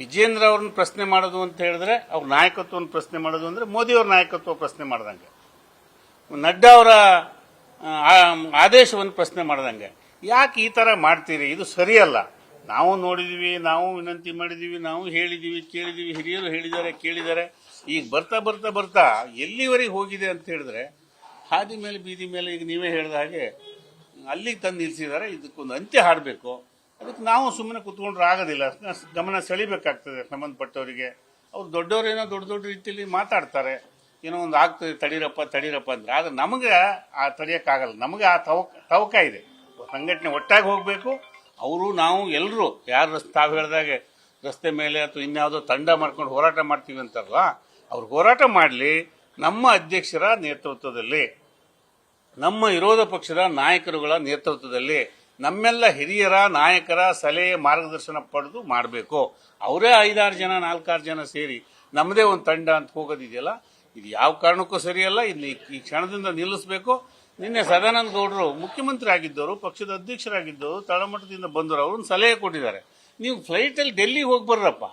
ವಿಜೇಂದ್ರ ಅವ್ರನ್ನ ಪ್ರಶ್ನೆ ಮಾಡೋದು ಅಂತ ಹೇಳಿದ್ರೆ ಅವ್ರ ನಾಯಕತ್ವವನ್ನು ಪ್ರಶ್ನೆ ಮಾಡೋದು ಅಂದರೆ ಮೋದಿಯವ್ರ ನಾಯಕತ್ವ ಪ್ರಶ್ನೆ ಮಾಡ್ದಂಗೆ. ನಡ್ಡಾ ಅವರ ಆದೇಶವನ್ನು ಪ್ರಶ್ನೆ ಮಾಡ್ದಂಗೆ. ಯಾಕೆ ಈ ಥರ ಮಾಡ್ತೀರಿ? ಇದು ಸರಿಯಲ್ಲ. ನಾವು ನೋಡಿದ್ದೀವಿ ನಾವು ವಿನಂತಿ ಮಾಡಿದ್ದೀವಿ ನಾವು ಹೇಳಿದ್ದೀವಿ ಕೇಳಿದ್ದೀವಿ ಹಿರಿಯರು ಹೇಳಿದ್ದಾರೆ, ಕೇಳಿದ್ದಾರೆ. ಈಗ ಬರ್ತಾ ಬರ್ತಾ ಬರ್ತಾ ಎಲ್ಲಿವರೆಗೆ ಹೋಗಿದೆ ಅಂತ ಹೇಳಿದ್ರೆ ಹಾದಿ ಮೇಲೆ ಬೀದಿ ಮೇಲೆ ಈಗ ನೀವೇ ಹೇಳಿದ ಹಾಗೆ ಅಲ್ಲಿಗೆ ತಂದು ನಿಲ್ಲಿಸಿದ್ದಾರೆ ಇದಕ್ಕೊಂದು ಅಂತ್ಯ ಹಾಡಬೇಕು. ಅದಕ್ಕೆ ನಾವು ಸುಮ್ಮನೆ ಕುತ್ಕೊಂಡ್ರೆ ಆಗೋದಿಲ್ಲ. ಗಮನ ಸೆಳಿಬೇಕಾಗ್ತದೆ ಸಂಬಂಧಪಟ್ಟವರಿಗೆ. ಅವ್ರು ದೊಡ್ಡವರೇನೋ ದೊಡ್ಡ ದೊಡ್ಡ ರೀತಿಯಲ್ಲಿ ಮಾತಾಡ್ತಾರೆ. ಏನೋ ಒಂದು ಆಗ್ತದೆ, ತಡೀರಪ್ಪ ತಡೀರಪ್ಪ ಅಂದ್ರೆ. ಆದ್ರೆ ನಮಗೆ ಆ ತಡೆಯೋಕ್ಕಾಗಲ್ಲ. ನಮಗೆ ಆ ತವಕ ತವಕ ಇದೆ. ಸಂಘಟನೆ ಒಟ್ಟಾಗಿ ಹೋಗಬೇಕು. ಅವರು, ನಾವು ಎಲ್ಲರೂ ಯಾರು ರಸ್ತೆ ತಾವು ಹೇಳಿದಾಗೆ ರಸ್ತೆ ಮೇಲೆ ಅಥವಾ ಇನ್ಯಾವುದೋ ತಂಡ ಮಾಡ್ಕೊಂಡು ಹೋರಾಟ ಮಾಡ್ತೀವಿ ಅಂತಾರಲ್ಲ ಅವ್ರು ಹೋರಾಟ ಮಾಡಲಿ. ನಮ್ಮ ಅಧ್ಯಕ್ಷರ ನೇತೃತ್ವದಲ್ಲಿ, ನಮ್ಮ ವಿರೋಧ ಪಕ್ಷದ ನಾಯಕರುಗಳ ನೇತೃತ್ವದಲ್ಲಿ ನಮ್ಮೆಲ್ಲ ಹಿರಿಯರ, ನಾಯಕರ ಸಲಹೆ ಮಾರ್ಗದರ್ಶನ ಪಡೆದು ಮಾಡಬೇಕು. ಅವರೇ ಐದಾರು ಜನ, ನಾಲ್ಕಾರು ಜನ ಸೇರಿ ನಮ್ಮದೇ ಒಂದು ತಂಡ ಅಂತ ಹೋಗೋದಿದೆಯಲ್ಲ? ಇದು ಯಾವ ಕಾರಣಕ್ಕೂ ಸರಿಯಲ್ಲ. ಇಲ್ಲಿ ಈ ಕ್ಷಣದಿಂದ ನಿಲ್ಲಿಸಬೇಕು. ನಿನ್ನೆ ಸದಾನಂದ ಗೌಡರು ಮುಖ್ಯಮಂತ್ರಿ ಆಗಿದ್ದವರು, ಪಕ್ಷದ ಅಧ್ಯಕ್ಷರಾಗಿದ್ದವರು, ತಳಮಟ್ಟದಿಂದ ಬಂದರು ಅವ್ರನ್ನ ಸಲಹೆ ಕೊಟ್ಟಿದ್ದಾರೆ. ನೀವು ಫ್ಲೈಟಲ್ಲಿ ಡೆಲ್ಲಿಗೆ ಹೋಗಿ ಬರ್ರಪ್ಪ.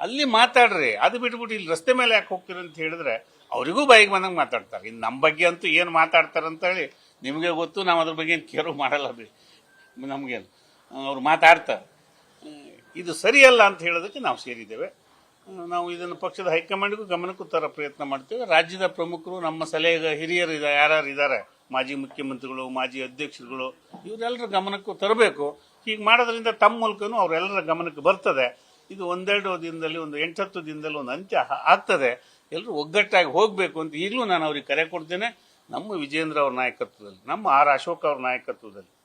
ಅಲ್ಲಿ ಮಾತಾಡ್ರಿ. ಅದು ಬಿಟ್ಬಿಟ್ಟು ಇಲ್ಲಿ ರಸ್ತೆ ಮೇಲೆ ಯಾಕೆ ಹೋಗ್ತೀರಿ ಅಂತ ಹೇಳಿದ್ರೆ ಅವರಿಗೂ ಬಾಯಿಗೆ ಬಂದಂಗೆ ಮಾತಾಡ್ತಾರೆ. ಇನ್ನು ನಮ್ಮ ಬಗ್ಗೆ ಅಂತೂ ಏನು ಮಾತಾಡ್ತಾರೆ ಅಂತ ಹೇಳಿ ನಿಮಗೆ ಗೊತ್ತು. ನಾವು ಅದ್ರ ಬಗ್ಗೆ ಏನು ಕೇರು ಮಾಡಲ್ಲ ಅದು ನಮಗೇನು? ಅವ್ರು ಮಾತಾಡ್ತಾರೆ. ಇದು ಸರಿಯಲ್ಲ ಅಂತ ಹೇಳೋದಕ್ಕೆ ನಾವು ಸೇರಿದ್ದೇವೆ. ನಾವು ಇದನ್ನು ಪಕ್ಷದ ಹೈಕಮಾಂಡ್ಗೂ ಗಮನಕ್ಕೂ ತರ ಪ್ರಯತ್ನ ಮಾಡ್ತೇವೆ. ರಾಜ್ಯದ ಪ್ರಮುಖರು, ನಮ್ಮ ಸಲಹೆ ಹಿರಿಯರು ಇದ್ದಾರೆ ಯಾರ್ಯಾರು ಇದ್ದಾರೆ ಮಾಜಿ ಮುಖ್ಯಮಂತ್ರಿಗಳು, ಮಾಜಿ ಅಧ್ಯಕ್ಷರುಗಳು ಇವರೆಲ್ಲರ ಗಮನಕ್ಕೂ ತರಬೇಕು. ಹೀಗೆ ಮಾಡೋದ್ರಿಂದ ತಮ್ಮ ಮೂಲಕನೂ ಅವರೆಲ್ಲರ ಗಮನಕ್ಕೆ ಬರ್ತದೆ. ಇದು ಒಂದೆರಡು ದಿನದಲ್ಲಿ, ಒಂದು ಎಂಟತ್ತು ದಿನದಲ್ಲಿ ಒಂದು ಅಂತ್ಯ ಆಗ್ತದೆ. ಎಲ್ಲರೂ ಒಗ್ಗಟ್ಟಾಗಿ ಹೋಗಬೇಕು ಅಂತ ಈಗಲೂ ನಾನು ಅವ್ರಿಗೆ ಕರೆ ಕೊಡ್ತೇನೆ. ನಮ್ಮ ವಿಜೇಂದ್ರ ಅವ್ರ ನಾಯಕತ್ವದಲ್ಲಿ, ನಮ್ಮ ಆರ್ ಅಶೋಕ್ ಅವ್ರ ನಾಯಕತ್ವದಲ್ಲಿ.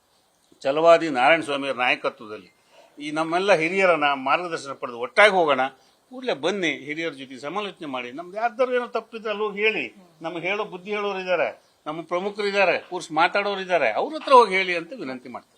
ಛಲವಾದಿ ನಾರಾಯಣ ಸ್ವಾಮಿ ಅವರ ನಾಯಕತ್ವದಲ್ಲಿ. ಈ ನಮ್ಮೆಲ್ಲ ಹಿರಿಯರನ್ನ ಮಾರ್ಗದರ್ಶನ ಪಡೆದು ಒಟ್ಟಾಗಿ ಹೋಗೋಣ. ಕೂಡಲೇ ಬನ್ನಿ, ಹಿರಿಯರ ಜೊತೆ ಸಮಾಲೋಚನೆ ಮಾಡಿ. ನಮ್ದು ಯಾರ್ದಾರು ಏನೋ ತಪ್ಪಿದ್ರೆ ಅಲ್ಲಿ ಹೋಗಿ ಹೇಳಿ. ನಮ್ಗೆ ಹೇಳೋ ಬುದ್ಧಿ ಹೇಳೋರು ಇದ್ದಾರೆ ನಮ್ಮ ಪ್ರಮುಖರು ಇದ್ದಾರೆ ಕೂರ್ಸ್ ಮಾತಾಡೋರು ಇದ್ದಾರೆ ಅವ್ರ ಹತ್ರ ಹೋಗಿ ಹೇಳಿ ಅಂತ ವಿನಂತಿ ಮಾಡ್ತೀನಿ.